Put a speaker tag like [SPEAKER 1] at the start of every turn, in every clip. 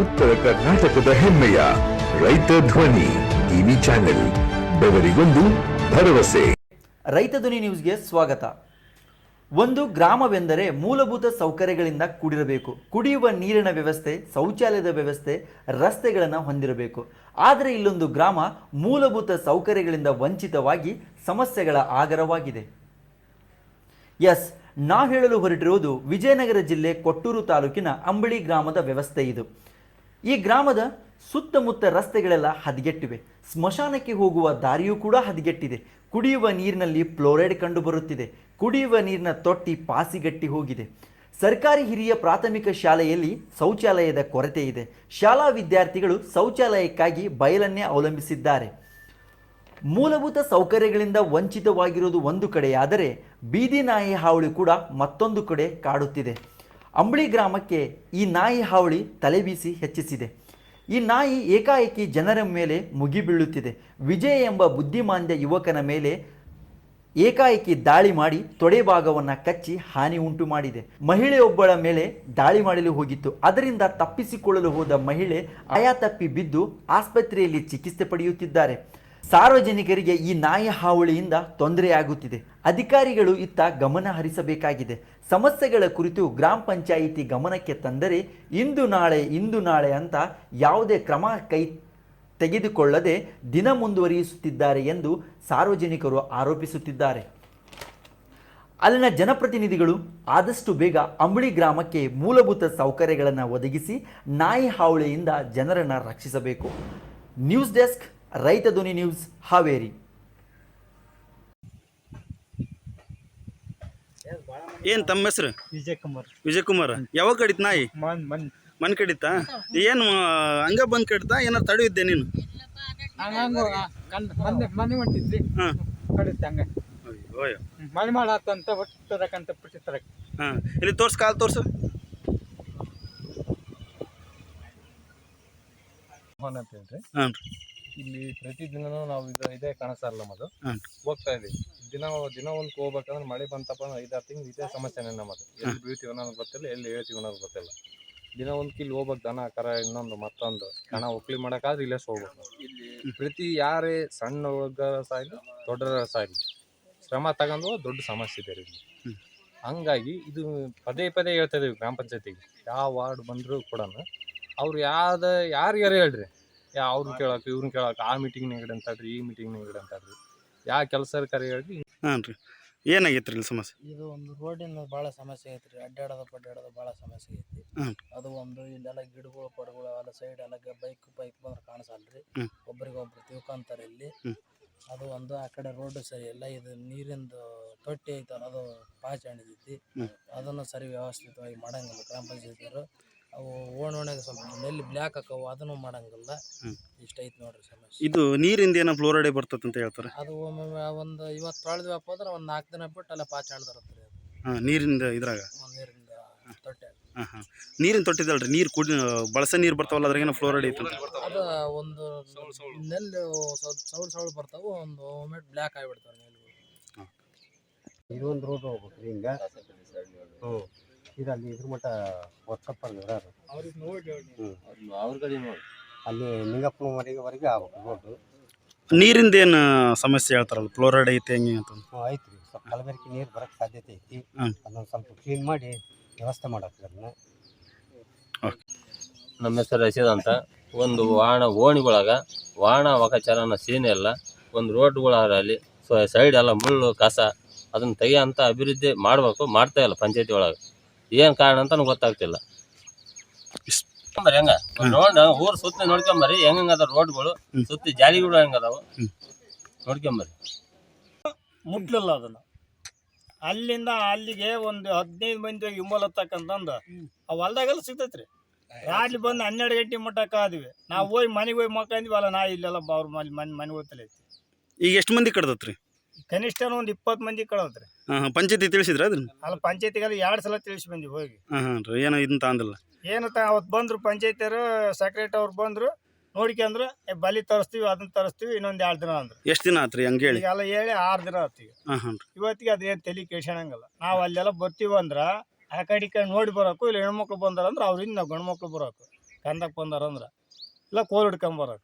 [SPEAKER 1] ಉತ್ತರ ಕರ್ನಾಟಕದ ಹೆಮ್ಮೆಯ ರೈತ ಧ್ವನಿ ಟಿವಿ ಚಾನೆಲ್, ಬೆವರಿಗೊಂದು ಭರವಸೆ.
[SPEAKER 2] ರೈತ ಧ್ವನಿ ನ್ಯೂಸ್ಗೆ ಸ್ವಾಗತ. ಒಂದು ಗ್ರಾಮವೆಂದರೆ ಮೂಲಭೂತ ಸೌಕರ್ಯಗಳಿಂದ ಕೂಡಿರಬೇಕು. ಕುಡಿಯುವ ನೀರಿನ ವ್ಯವಸ್ಥೆ, ಶೌಚಾಲಯದ ವ್ಯವಸ್ಥೆ, ರಸ್ತೆಗಳನ್ನು ಹೊಂದಿರಬೇಕು. ಆದರೆ ಇಲ್ಲೊಂದು ಗ್ರಾಮ ಮೂಲಭೂತ ಸೌಕರ್ಯಗಳಿಂದ ವಂಚಿತವಾಗಿ ಸಮಸ್ಯೆಗಳ ಆಗರವಾಗಿದೆ. ಎಸ್, ನಾ ಹೇಳಲು ಹೊರಟಿರುವುದು ವಿಜಯನಗರ ಜಿಲ್ಲೆ ಕೊಟ್ಟೂರು ತಾಲೂಕಿನ ಅಂಬಳಿ ಗ್ರಾಮದ ವ್ಯವಸ್ಥೆ ಇದು. ಈ ಗ್ರಾಮದ ಸುತ್ತಮುತ್ತ ರಸ್ತೆಗಳೆಲ್ಲ ಹದಗೆಟ್ಟಿವೆ. ಸ್ಮಶಾನಕ್ಕೆ ಹೋಗುವ ದಾರಿಯೂ ಕೂಡ ಹದಗೆಟ್ಟಿದೆ. ಕುಡಿಯುವ ನೀರಿನಲ್ಲಿ ಫ್ಲೋರೈಡ್ ಕಂಡುಬರುತ್ತಿದೆ. ಕುಡಿಯುವ ನೀರಿನ ತೊಟ್ಟಿ ಪಾಸಿಗಟ್ಟಿ ಹೋಗಿದೆ. ಸರ್ಕಾರಿ ಹಿರಿಯ ಪ್ರಾಥಮಿಕ ಶಾಲೆಯಲ್ಲಿ ಶೌಚಾಲಯದ ಕೊರತೆ ಇದೆ. ಶಾಲಾ ವಿದ್ಯಾರ್ಥಿಗಳು ಶೌಚಾಲಯಕ್ಕಾಗಿ ಬಯಲನ್ನೇ ಅವಲಂಬಿಸಿದ್ದಾರೆ. ಮೂಲಭೂತ ಸೌಕರ್ಯಗಳಿಂದ ವಂಚಿತವಾಗಿರುವುದು ಒಂದು ಕಡೆಯಾದರೆ ಬೀದಿ ನಾಯಿ ಹಾವಳಿ ಕೂಡ ಮತ್ತೊಂದು ಕಡೆ ಕಾಡುತ್ತಿದೆ. ಅಂಬಳಿ ಗ್ರಾಮಕ್ಕೆ ಈ ನಾಯಿ ಹಾವಳಿ ತಲೆಬೀಸಿ ಹೆಚ್ಚಿಸಿದೆ. ಈ ನಾಯಿ ಏಕಾಏಕಿ ಜನರ ಮೇಲೆ ಮುಗಿಬೀಳುತ್ತಿದೆ ವಿಜಯ್ ಎಂಬ ಬುದ್ಧಿಮಾಂದ್ಯ ಯುವಕನ ಮೇಲೆ ಏಕಾಏಕಿ ದಾಳಿ ಮಾಡಿ ತೊಡೆ ಭಾಗವನ್ನು ಕಚ್ಚಿ ಹಾನಿ ಉಂಟು ಮಾಡಿದೆ. ಮಹಿಳೆಯೊಬ್ಬಳ ಮೇಲೆ ದಾಳಿ ಮಾಡಲು ಹೋಗಿತ್ತು. ಅದರಿಂದ ತಪ್ಪಿಸಿಕೊಳ್ಳಲು ಹೋದ ಮಹಿಳೆ ಆಯಾ ತಪ್ಪಿ ಬಿದ್ದು ಆಸ್ಪತ್ರೆಯಲ್ಲಿ ಚಿಕಿತ್ಸೆ ಪಡೆಯುತ್ತಿದ್ದಾರೆ. ಸಾರ್ವಜನಿಕರಿಗೆ ಈ ನಾಯಿ ಹಾವಳಿಯಿಂದ ತೊಂದರೆಯಾಗುತ್ತಿದೆ. ಅಧಿಕಾರಿಗಳು ಇತ್ತ ಗಮನ ಹರಿಸಬೇಕಾಗಿದೆ. ಸಮಸ್ಯೆಗಳ ಕುರಿತು ಗ್ರಾಮ ಪಂಚಾಯಿತಿ ಗಮನಕ್ಕೆ ತಂದರೆ ಇಂದು ನಾಳೆ ಇಂದು ನಾಳೆ ಅಂತ ಯಾವುದೇ ಕ್ರಮ ಕೈ ತೆಗೆದುಕೊಳ್ಳದೆ ದಿನ ಮುಂದುವರಿಸುತ್ತಿದ್ದಾರೆ ಎಂದು ಸಾರ್ವಜನಿಕರು ಆರೋಪಿಸುತ್ತಿದ್ದಾರೆ. ಅಲ್ಲಿನ ಜನಪ್ರತಿನಿಧಿಗಳು ಆದಷ್ಟು ಬೇಗ ಅಂಬಳಿ ಗ್ರಾಮಕ್ಕೆ ಮೂಲಭೂತ ಸೌಕರ್ಯಗಳನ್ನು ಒದಗಿಸಿ ನಾಯಿ ಹಾವಳಿಯಿಂದ ಜನರನ್ನು ರಕ್ಷಿಸಬೇಕು. ನ್ಯೂಸ್ ಡೆಸ್ಕ್ ರೈತ ಧ್ವನಿ ನ್ಯೂಸ್ ಹಾವೇರಿ.
[SPEAKER 3] ಏನ್ ತಮ್ಮ ಹೆಸರು?
[SPEAKER 4] ವಿಜಯ್ ಕುಮಾರ್.
[SPEAKER 3] ವಿಜಯ್ ಕುಮಾರ್. ಯಾವಾಗ ಕಡಿತ ನಾಯಿ?
[SPEAKER 4] ಮನ್ ಮನ್.
[SPEAKER 3] ಮನ್ ಕಡಿತಾ? ಏನು ಹಂಗ ಬಂದ್ ಕಡಿತ? ಏನಾರು ತಡೆ ಇದ್ದೆ ನೀನು?
[SPEAKER 4] ಮನೆ ಹೊಂಟಿದ್ರಿ
[SPEAKER 3] ಹಾ.
[SPEAKER 4] ಕಡಿತೆ ಹಂಗ.
[SPEAKER 3] ಓಯ್
[SPEAKER 4] ಮನೆ ಮಾಡತ್ತಂತ ಒಟ್ಟು ಬಿಟ್ಟಿರ್ತಾರ
[SPEAKER 3] ಹಾ. ಇಲ್ಲಿ ಹಾಂ ಕಾಲ್ ತೋರ್ಸು.
[SPEAKER 5] ಮೋಹನ್ ತೋರ್ಸು
[SPEAKER 3] ಹಾಂ
[SPEAKER 5] ಇಲ್ಲಿ ಪ್ರತಿದಿನನೂ ನಾವು ಇದು ಇದೇ ಕಾಣಿಸಲ್ಲ ನಮ್ಮದು. ಹೋಗ್ತಾ ಇದೀವಿ ದಿನ ದಿನ ಒಂದು ಹೋಗ್ಬೇಕಂದ್ರೆ ಮಳೆ ಬಂತಪ್ಪ ಅಂದ್ರೆ ಐದಾರು ತಿಂಗಳು ಇದೇ ಸಮಸ್ಯೆನೇ ನಮ್ಮದು. ಎಲ್ಲಿ ಬೀಳ್ತೀವಿ ಅನ್ನೋದು ಗೊತ್ತಿಲ್ಲ ಎಲ್ಲಿ ಹೇಳ್ತೀವಿ ಅನ್ನೋದು ಗೊತ್ತಿಲ್ಲ. ದಿನ ಒಂದು ಕಿಲ್ ಹೋಗ್ಬೇಕು ದನ ಕರ ಇನ್ನೊಂದು ಮತ್ತೊಂದು. ಹಣ ಒಕ್ಲಿ ಮಾಡೋಕ್ಕಾದ್ರೆ ಇಲ್ಲೇ ಹೋಗ್ಬೇಕು ನಾವು. ಇಲ್ಲಿ ಪ್ರತಿ ಯಾರೇ ಸಣ್ಣ ಹುಡುಗರ ಸಾಯ್ಲಿ ದೊಡ್ಡರ ಸಾಯ್ಲಿ ಶ್ರಮ ತಗೊಂಡು ದೊಡ್ಡ ಸಮಸ್ಯೆ ಇದೆ ರೀ ಇಲ್ಲಿ.
[SPEAKER 3] ಹ್ಮ್.
[SPEAKER 5] ಹಂಗಾಗಿ ಇದು ಪದೇ ಪದೇ ಹೇಳ್ತಾ ಇದೀವಿ ಗ್ರಾಮ ಪಂಚಾಯತಿಗೆ. ಯಾವ ವಾರ್ಡ್ ಬಂದರೂ ಕೂಡ ಅವ್ರು ಯಾವ್ದು ಯಾರು ಹೇಳ್ರಿ? ಯಾ ಅವ್ರನ್ನ ಕೇಳಕ್ಕೆ ಇವ್ರನ್ನ ಕೇಳಕ್ಕೆ ಆ ಮೀಟಿಂಗ್ ನೆಗಡಿ ಅಂತಾಡ್ರಿ ಈ ಮೀಟಿಂಗ್ ನೆಗಡಿ ಅಂತಾಡ್ರಿ ಯಾವ ಕೆಲಸ ಕರೆ ಹೇಳ್ರಿ?
[SPEAKER 3] ಹಾಂ ರೀ ಏನಾಗೈತ್ರಿ ಇಲ್ಲಿ ಸಮಸ್ಯೆ?
[SPEAKER 6] ಇದು ಒಂದು ರೋಡಿನ ಭಾಳ ಸಮಸ್ಯೆ ಐತ್ರಿ. ಅಡ್ಡಾಡೋದು ಪಡ್ಡಾಡೋದು ಭಾಳ ಸಮಸ್ಯೆ ಐತಿ
[SPEAKER 3] ಹ್ಮ್.
[SPEAKER 6] ಅದು ಒಂದು ಇಲ್ಲೆಲ್ಲ ಗಿಡಗಳು ಪಡಗಳು ಎಲ್ಲ ಸೈಡ್ ಎಲ್ಲ ಬೈಕ್ ಬೈಕ್ ಬಂದ್ರೆ ಕಾಣಿಸಲ್ರಿ.
[SPEAKER 3] ಹ್ಮ್.
[SPEAKER 6] ಒಬ್ರಿಗೊಬ್ರು ತಿಳ್ಕೊಂತಾರೆ ಇಲ್ಲಿ.
[SPEAKER 3] ಹ್ಮ್.
[SPEAKER 6] ಅದು ಒಂದು ಆ ಕಡೆ ರೋಡ್ ಸರಿ ಇಲ್ಲ. ಇದು ನೀರಿಂದು ತೊಟ್ಟಿ ಐತಲ್ಲ ಅದು ಪಾಚಿ ಹಣಿದೈತಿ
[SPEAKER 3] ಹ್ಮ್.
[SPEAKER 6] ಅದನ್ನು ಸರಿ ವ್ಯವಸ್ಥಿತವಾಗಿ ಮಾಡಂಗಿಲ್ಲ ಗ್ರಾಮ ಪಂಚಾಯತಿಯವರು. ಅವು ಓಣ ಓಣ್ಯಾಗ ಸ್ವಲ್ಪ ನೆಲ್ಲಿ ಬ್ಲ್ಯಾಕ್ ಹಾಕವು ಅದನ್ನು ಮಾಡಂಗಿಲ್ಲ.
[SPEAKER 3] ಇಷ್ಟೈತೆ
[SPEAKER 6] ಇಷ್ಟ ಐತಿ ನೋಡ್ರಿ ಸಮಸ್ಯೆ
[SPEAKER 3] ಇದು ನೀರಿಂದ ಏನೋ ಫ್ಲೋರೈಡೆ ಬರ್ತದೆ ಅಂತ ಹೇಳ್ತಾರೆ.
[SPEAKER 6] ಅದು ಒಮ್ಮೊಮ್ಮೆ ಒಂದು ಇವತ್ತು ತೊಳೆದ್ವಪ್ಪ ಅಂದ್ರೆ ಒಂದು ನಾಲ್ಕು ದಿನ ಬಿಟ್ಟು ಅಲ್ಲ ಪಾಚ ಹಣ್ದಿರತ್ರಿ ರೀ
[SPEAKER 3] ಹಾಂ ನೀರಿಂದ ಇದ್ರಾಗ?
[SPEAKER 6] ಒಂದು ನೀರಿಂದ ತೊಟ್ಟೆ.
[SPEAKER 3] ಹಾಂ ಹಾಂ. ನೀರಿನ ತೊಟ್ಟಿದಲ್ರಿ ನೀರು ಕುಡಿ ಬಳಸ ನೀರು ಬರ್ತಾವಲ್ಲ ಅದ್ರಾಗೇನೋ ಫ್ಲೋರೈಡ್ ಐತೆ
[SPEAKER 6] ಅದು ಒಂದು ನೆಲ್ಲು ಸ್ವಲ್ಪ ಸೌಳು ಸೌಳು ಬರ್ತಾವೆ ಒಂದು ಒಮ್ಮೆ ಬ್ಲ್ಯಾಕ್ ಆಗಿಬಿಡ್ತಾವೆ ನೆಲ್ಲು
[SPEAKER 7] ಇದೊಂದು ರೋಡ್ ಹೋಗ್ಬೇಕು ಹಿಂಗ. ಹ್ಞೂ ಇದು ಅಲ್ಲಿ ಇದ್ರ ಮಟ್ಟ ವರ್ಕಪ್
[SPEAKER 4] ನೋಡಿ
[SPEAKER 7] ಅಲ್ಲಿ ನಿಂಗಪ್ಪನವರೆಗೆ ಆಗ್ಬೇಕು ರೋಡು
[SPEAKER 3] ನೀರಿಂದ ಏನು ಸಮಸ್ಯೆ ಹೇಳ್ತಾರಲ್ಲ? ಫ್ಲೋರೈಡ್ ಐತೆ ಹೆಂಗೆ ಅಂತ
[SPEAKER 7] ಐತೆ ರೀ ಸ್ವಲ್ಪ ಕಲಬೆರಕೆ ನೀರು ಬರೋಕ್ಕೆ ಸಾಧ್ಯತೆ ಐತಿ. ಅದನ್ನು ಸ್ವಲ್ಪ ಕ್ಲೀನ್ ಮಾಡಿ ವ್ಯವಸ್ಥೆ ಮಾಡಕ್ಕೆ ಅದನ್ನ.
[SPEAKER 8] ನಮ್ಮ ಹೆಸರು ರಶೀದ್ ಅಂತ. ಒಂದು ವಾಹನ ಓಣಿಗಳಾಗ ವಾಹನ ವಕಚರನ ಸೀನ್ ಎಲ್ಲ ಒಂದು ರೋಡ್ಗಳಲ್ಲಿ ಸೈಡ್ ಎಲ್ಲ ಮುಳ್ಳು ಕಸ ಅದನ್ನು ಅದನ್ನ ತೆಗಿಯೋಂಥ ಅಭಿವೃದ್ಧಿ ಮಾಡಬೇಕು ಮಾಡ್ತಾ ಇಲ್ಲ ಪಂಚಾಯತಿ ಒಳಗೆ. ಏನು ಕಾರಣ ಅಂತ ನನಗೆ ಗೊತ್ತಾಗ್ತಿಲ್ಲ. ಹೆಂಗ? ರೋಡ್ ಊರ್ ಸುತ್ತ ನೋಡ್ಕೊಂಬರಿ ಹೆಂಗ ಅದ ರೋಡ್ಗಳು
[SPEAKER 3] ಸುತ್ತ
[SPEAKER 8] ಸುತ್ತಿ ಜಾಲಿಗಳು ಹೆಂಗದಾವು?
[SPEAKER 3] ಅದಾವ
[SPEAKER 8] ನೋಡ್ಕೊಂಬರಿ.
[SPEAKER 9] ಮುಟ್ಲಿಲ್ಲ ಅದನ್ನ. ಅಲ್ಲಿಂದ ಅಲ್ಲಿಗೆ ಒಂದು ಹದಿನೈದು ಮಂದಿ ಹೋಗಿ ಇಮ್ಮಲತ್ತಕ್ಕಂತಂದು ಆ ಹೊಲ್ದಾಗೆಲ್ಲ ಸಿಗ್ತೈತ್ರಿ. ರಾತ್ರಿ ಬಂದು ಹನ್ನೆರಡು ಗಂಟೆ ಮಟ್ಟ ಕಾದ್ವಿ ನಾವು ಹೋಗಿ ಮನೆಗೆ ಹೋಗಿ ಮಕ್ಕಂದ್ವಿ ಅಲ್ಲ ನಾ ಇಲ್ಲೆಲ್ಲ ಅವ್ರ ಮನೆ ಮನೆ ಮನೆ ಹೋಗ್ತಲೇ ಐತಿ
[SPEAKER 3] ಈಗ ಎಷ್ಟು ಮಂದಿ ಕಡ್ದತ್ರಿ
[SPEAKER 9] ಕನಿಷ್ಠ ಒಂದು ಇಪ್ಪತ್ತು ಮಂದಿ ಕಳದ್ರಿ.
[SPEAKER 3] ಹಾಂ ಹಾಂ ಪಂಚಾಯತಿ ತಿಳಿಸಿದ್ರ ಅದನ್ನ?
[SPEAKER 9] ಅಲ್ಲಿ ಪಂಚಾಯತಿಗೆಲ್ಲ ಎರಡು ಸಲ ತಿಳಿಸಿ ಬಂದ್ವಿ ಹೋಗಿ.
[SPEAKER 3] ಹಾಂ ಹಾಂ ರೀ ಏನೋ ಇದನ್ನ ತಾಂದಿಲ್ಲ.
[SPEAKER 9] ಏನಂತ ಅವತ್ತು ಬಂದ್ರು ಪಂಚಾಯತಿಯರು ಸೆಕ್ರೆಟರಿ ಅವ್ರು ಬಂದ್ರು ನೋಡ್ಕೊಂಡ್ರು ಏ ಬಲಿ ತರಿಸ್ತೀವಿ ಅದನ್ನ ತರಿಸ್ತೀವಿ ಇನ್ನೊಂದು ಎರಡು ದಿನ ಅಂದ್ರೆ.
[SPEAKER 3] ಎಷ್ಟು ದಿನ ಆತ್ರಿ ಹಂಗೆ ಹೇಳಿ?
[SPEAKER 9] ಈಗೆಲ್ಲ ಹೇಳಿ ಆರು ದಿನ ಆತೀವಿ
[SPEAKER 3] ಹಾಂ ಹಾಂ ರೀ.
[SPEAKER 9] ಇವತ್ತಿಗೆ ಅದೇನು ತಲೆ ಕೇಳ್ಸಣಂಗಲ್ಲ ನಾವು ಅಲ್ಲೆಲ್ಲ ಬರ್ತೀವಿ ಅಂದ್ರ ಆ ಕಡೆ ಈ ಕಡೆ ನೋಡಿ ಬರಕು ಇಲ್ಲ ಹೆಣ್ಮಕ್ಳು ಬಂದಾರ ಅಂದ್ರ ಅವ್ರಿಂದ ನಾವು ಗಂಡು ಮಕ್ಳು ಬರೋಕು ಕಂದಕ್ಕೆ ಬಂದಾರ ಅಂದ್ರ ಇಲ್ಲ ಕೋಲ್ ಹಿಡ್ಕೊಂಬರೋದು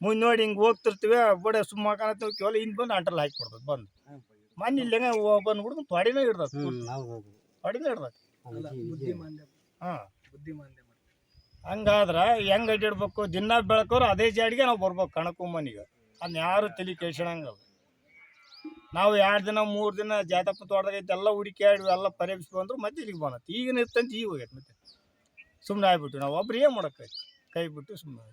[SPEAKER 9] ಮುಂದೆ ನೋಡಿ ಹಿಂಗೆ ಹೋಗ್ತಿರ್ತೀವಿ ಬಡೆ ಸುಮ್ಮ ಕಾಣತ್ತೀವಿ ಕೇವಲ ಹಿಂದೆ ಬಂದು ಅಂಟ್ರಲ್ಲಿ ಹಾಕಿ ಕೊಡ್ತದೆ ಬಂದು. ಮನೆ ಇಲ್ಲೇ ಬಂದು ಹುಡುಗ ತೊಡಿನೇ ಹಿಡ್ದತ್ ತೊಡಿನೇ ಹಿಡ್ದತ್ ಹಾಂ. ಹಂಗಾದ್ರೆ ಹೆಂಗೆ ಅಡ್ಡಿಡ್ಬೇಕು ದಿನ ಬೆಳಕೋರು ಅದೇ ಜಾಡಿಗೆ ನಾವು ಬರ್ಬೇಕು ಕಣಕು ಮನೆಗೆ ಅದನ್ನ ಯಾರು ತಲೆ ಕೆಡ್ಸಣಂಗಲ್ಲ ನಾವು ಎರಡು ದಿನ ಮೂರು ದಿನ ಜಾತಪ್ಪ ತೋಟದಾಗೈತೆ ಎಲ್ಲ ಹುಡುಕ್ಯಾಡಿ ಎಲ್ಲ ಪರೀಕ್ಷೆ ಬಂದ್ರು ಮತ್ತೆ ಇಲ್ಲಿಗೆ ಬಂದತ್ತೆ ಈಗಿನ ಇರ್ತಂತ ಈಗ ಹೋಗೈತೆ ಮತ್ತೆ. ಸುಮ್ಮನೆ ಆಗ್ಬಿಟ್ಟು ನಾವು. ಒಬ್ರು ಏನು ಮಾಡೋಕ್ಕೆ ಕೈ ಬಿಟ್ಟು ಸುಮ್ಮನೆ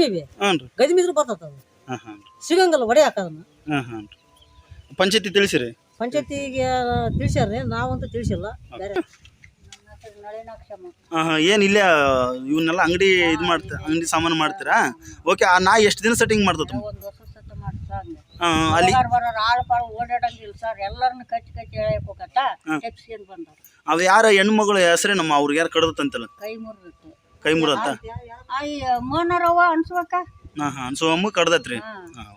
[SPEAKER 10] ಮೇವಿ
[SPEAKER 3] ಹಾಂ ರೀ.
[SPEAKER 10] ಗದಿ ಮಿದ್ರು ಬರ್ತದ
[SPEAKER 3] ಹಾಂ ಹಾಂ
[SPEAKER 10] ಸಿಗಂಗಲ್ಲ ಒಡೆ ಹಾಕೋದನ್ನ
[SPEAKER 3] ಹಾಂ ಹಾಂ ರೀ. ಪಂಚಾಯತಿ ತಿಳಿಸಿರಿ.
[SPEAKER 10] ಪಂಚಾಯತಿಗೆ ತಿಳಿಸ್ಯಾರ್ರಿ ನಾವಂತೂ ತಿಳಿಸಿಲ್ಲ. ಬೇರೆ.
[SPEAKER 3] ಹಾಂ ಹಾಂ ಏನು ಇಲ್ಲೇ ಇವನ್ನೆಲ್ಲ ಅಂಗಡಿ ಇದು ಮಾಡ್ತಾ ಅಂಗಡಿ ಸಾಮಾನು ಮಾಡ್ತೀರಾ? ಓಕೆ ಆ ನಾ ಎಷ್ಟು ದಿನ ಸೆಟ್ಟಿಂಗ್ ಮಾಡ್ತದೆ
[SPEAKER 10] ಒಂದು ವರ್ಷ ಸತ ಮಾಡ್ತಾರೆ
[SPEAKER 3] ಹಾಂ ಅಲ್ಲಿ
[SPEAKER 10] ಬರೋರು ಆಳು ಪಾಳು ಓಡಾಡಂಗಿಲ್ಲ ಸರ್. ಎಲ್ಲರನ್ನ ಕಚ್ಚಿ ಕಚ್ಚಿ ಎಳೆಯಕ್ ಹೋಗತ್ತ? ಕೆಪ್ಸ್ಕೊಂಡ್ ಬಂದಾರ
[SPEAKER 3] ಅವು ಯಾರ ಹೆಣ್ಮಗಳು ಹೆಸರೇ ನಮ್ಮ ಅವ್ರಿಗೆ ಯಾರು ಕಡ್ದತ್ತಂತಲ್ಲ?
[SPEAKER 10] ಕೈ ಮುರಿದಿತ್ತು
[SPEAKER 3] ಕೈ ಮುರತ್ತ
[SPEAKER 10] ಅಯ್ಯ ಮೋನರವ್ವ ಅನ್ಸುವಕ್ಕ
[SPEAKER 3] ಹಾ ಹಾ ಅನ್ಸುವಮ್ಮ ಕಡ್ದತ್ರಿ.
[SPEAKER 10] ಹಾ.
[SPEAKER 3] ಹಾಂ